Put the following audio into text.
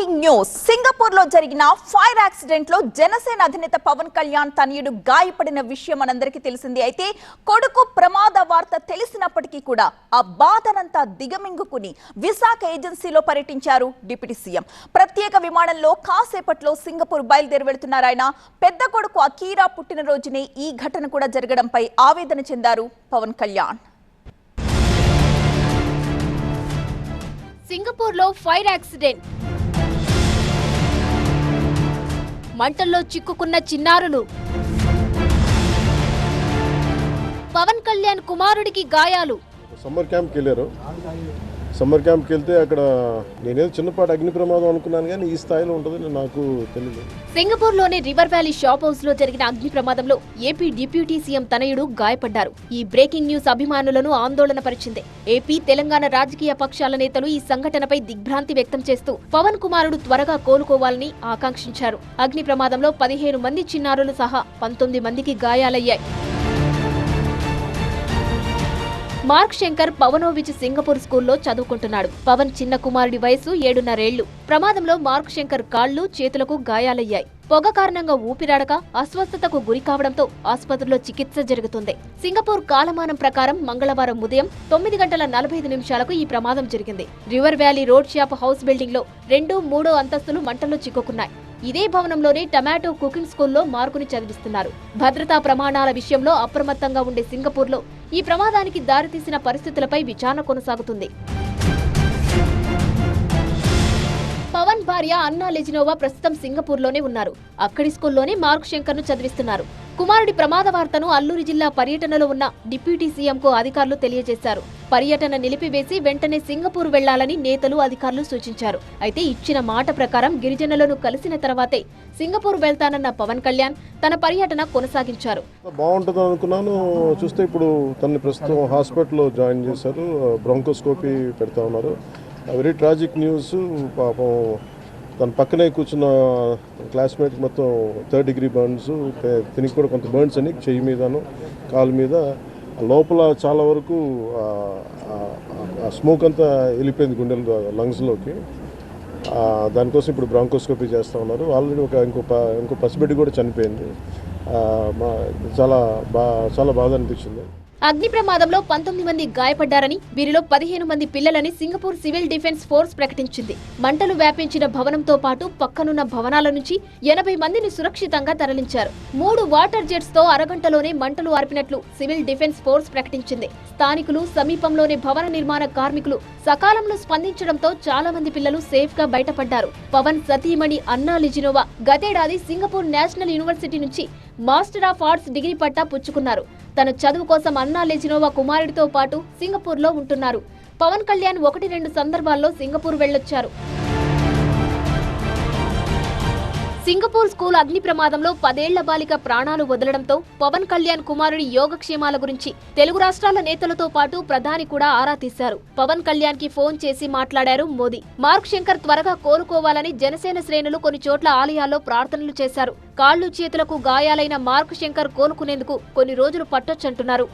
Shocking news. సింగపూర్లో జరిగిన fire యాక్సిడెంట్లో జనసేన అధినేత పవన్ కళ్యాణ్ తనయుడు గాయపడిన విషయం మనందరికీ తెలిసింది. అయితే కొడుకు ప్రమాద వార్త తెలిసినప్పటికీ కూడా ఆ బాధనంతా దిగమింగుకుని విశాఖ ఏజెన్సీలో పర్యటించారు డిప్యూటీ సీఎం. ప్రత్యేక విమానంలో కాసేపట్లో సింగపూర్ బయలుదేరి వెళ్తున్నారు ఆయన. పెద్ద కొడుకు అకీరా పుట్టినరోజునే ఈ ఘటన కూడా జరగడంపై ఆవేదన చెందారు పవన్ కళ్యాణ్. సింగపూర్లో ఫైర్ యాక్సిడెంట్. మంటల్లో చిక్కుకున్న చిన్నారులు. పవన్ కళ్యాణ్ కుమారుడికి గాయాలు. సమ్మర్ క్యాంప్కి వెళ్ళారు. సమ్మర్ క్యాంప్కి వెళ్తే అక్కడ నేనేదో చిన్నపాటి అగ్ని ప్రమాదం అనుకున్నాను కానీ ఈ స్థాయిలో ఉంటుందని నాకు తెలియదు సింగపూర్లోని రివర్ వ్యాలీ షాప్ హౌస్లో జరిగిన అగ్ని ప్రమాదంలో ఏపీ డిప్యూటీ సీఎం తనయుడు గాయపడ్డారు. ఈ బ్రేకింగ్ న్యూస్ అభిమానులను ఆందోళన పరిచింది ఏపీ తెలంగాణ రాజకీయ పక్షాల నేతలు ఈ సంఘటనపై దిగ్భ్రాంతి వ్యక్తం చేస్తూ పవన్ కుమారుడు త్వరగా కోలుకోవాలని ఆకాంక్షించారు. అగ్ని ప్రమాదంలో పదిహేను మంది చిన్నారులు సహా పంతొమ్మిది మందికి గాయాలయ్యాయి. మార్క్ శంకర్ పవనోవిచ్ సింగపూర్ స్కూల్లో చదువుకుంటున్నాడు. పవన్ చిన్న కుమారుడి వయసు ఏడున్నరేళ్ళు. ప్రమాదంలో మార్క్ శంకర్ కాళ్ళు చేతులకు గాయాలయ్యాయి. పొగ కారణంగా ఊపిరాడక అస్వస్థతకు గురి కావడంతో ఆసుపత్రిలో చికిత్స జరుగుతుంది. సింగపూర్ కాలమానం ప్రకారం మంగళవారం ఉదయం తొమ్మిది గంటల నలభై ఐదు నిమిషాలకు ఈ ప్రమాదం జరిగింది. River valley road shop house బిల్డింగ్లో రెండు మూడో అంతస్తులు మంటల్లో చిక్కుకున్నాయి. ఇదే భవనంలోనే టమాటో కుకింగ్ స్కూల్లో మార్కుని చదివిస్తున్నారు. భద్రతా ప్రమాణాల విషయంలో అప్రమత్తంగా ఉండే సింగపూర్లో ఈ ప్రమాదానికి దారితీసిన పరిస్థితులపై విచారణ కొనసాగుతుంది. పవన్ భార్య అన్నా లెజినోవా ప్రస్తుతం సింగపూర్లోనే ఉన్నారు. అక్కడి స్కూల్లోనే మార్క్ శంకర్ను చదివిస్తున్నారు. కుమారుడి ప్రమాద వార్తను అల్లూరి జిల్లా పర్యటనలో ఉన్న డిప్యూటీ సీఎంకు అధికారులు తెలియజేశారు. పర్యటన నిలిపివేసి వెంటనే సింగపూర్ వెళ్ళాలని నేతలు అధికారులు సూచించారు. అయితే ఇచ్చిన మాట ప్రకారం గిరిజనులను కలిసిన తర్వాతే సింగపూర్ వెళ్తానన్న పవన్ కళ్యాణ్ తన పర్యటన కొనసాగించారు. బాగుంటుంది అనుకున్నాను. చూస్తే ఇప్పుడు తనని ప్రస్తుతం హాస్పిటల్లో జాయిన్ చేశారు. బ్రాంకోస్కోపీ పెడతా ఉన్నారు. Very tragic news. పాపం తన పక్కనే కూర్చున్న క్లాస్మేట్ మొత్తం థర్డ్ డిగ్రీ బర్న్స్ తినికి కూడా కొంత బర్న్స్ అని చెయ్యి మీదను కాలు మీద. లోపల చాలా వరకు స్మోక్ అంతా వెళ్ళిపోయింది గుండెలు లంగ్స్లోకి. దానికోసం ఇప్పుడు బ్రాంకోస్కోపీ చేస్తూ ఉన్నారు. ఆల్రెడీ ఒక ఇంకో ప ఇంకో పసిబిడ్డ కూడా చనిపోయింది. మా చాలా బా చాలా బాధ అనిపించింది. అగ్ని ప్రమాదంలో పంతొమ్మిది మంది గాయపడ్డారని వీరిలో పదిహేను మంది పిల్లలని సింగపూర్ సివిల్ డిఫెన్స్ ఫోర్స్ ప్రకటించింది. మంటలు వ్యాపించిన భవనంతో పాటు పక్కనున్న భవనాల నుంచి ఎనభై మందిని సురక్షితంగా తరలించారు. మూడు వాటర్ జెట్స్తో అరగంటలోనే మంటలు ఆర్పినట్లు సివిల్ డిఫెన్స్ ఫోర్స్ ప్రకటించింది. స్థానికులు సమీపంలోని భవన నిర్మాణ కార్మికులు సకాలంలో స్పందించడంతో చాలా మంది పిల్లలు సేఫ్గా బయటపడ్డారు. పవన్ సతీమణి అన్నా లిజినోవా గతేడాది సింగపూర్ నేషనల్ యూనివర్సిటీ నుంచి మాస్టర్ ఆఫ్ ఆర్ట్స్ డిగ్రీ పట్టా పుచ్చుకున్నారు. తన చదువు కోసం అన్నా లెజినోవా కుమారుడితో పాటు సింగపూర్లో ఉంటున్నారు. పవన్ కళ్యాణ్ ఒకటి రెండు సందర్భాల్లో సింగపూర్ వెళ్ళొచ్చారు. సింగపూర్ స్కూల్ అగ్ని ప్రమాదంలో పదేళ్ళ బాలిక ప్రాణాలు వదలడంతో పవన్ కళ్యాణ్ కుమారుడి యోగక్షేమాల గురించి తెలుగు రాష్ట్రాల నేతలతో పాటు ప్రధాని కూడా ఆరా తీశారు. పవన్ కళ్యాణ్కి ఫోన్ చేసి మాట్లాడారు మోదీ. మార్క్ శంకర్ త్వరగా కోలుకోవాలని జనసేన శ్రేణులు కొన్ని చోట్ల ఆలయాల్లో ప్రార్థనలు చేశారు. కాళ్ళు చేతులకు గాయాలైన మార్క్ శంకర్ కోలుకునేందుకు కొన్ని రోజులు పట్టొచ్చంటున్నారు.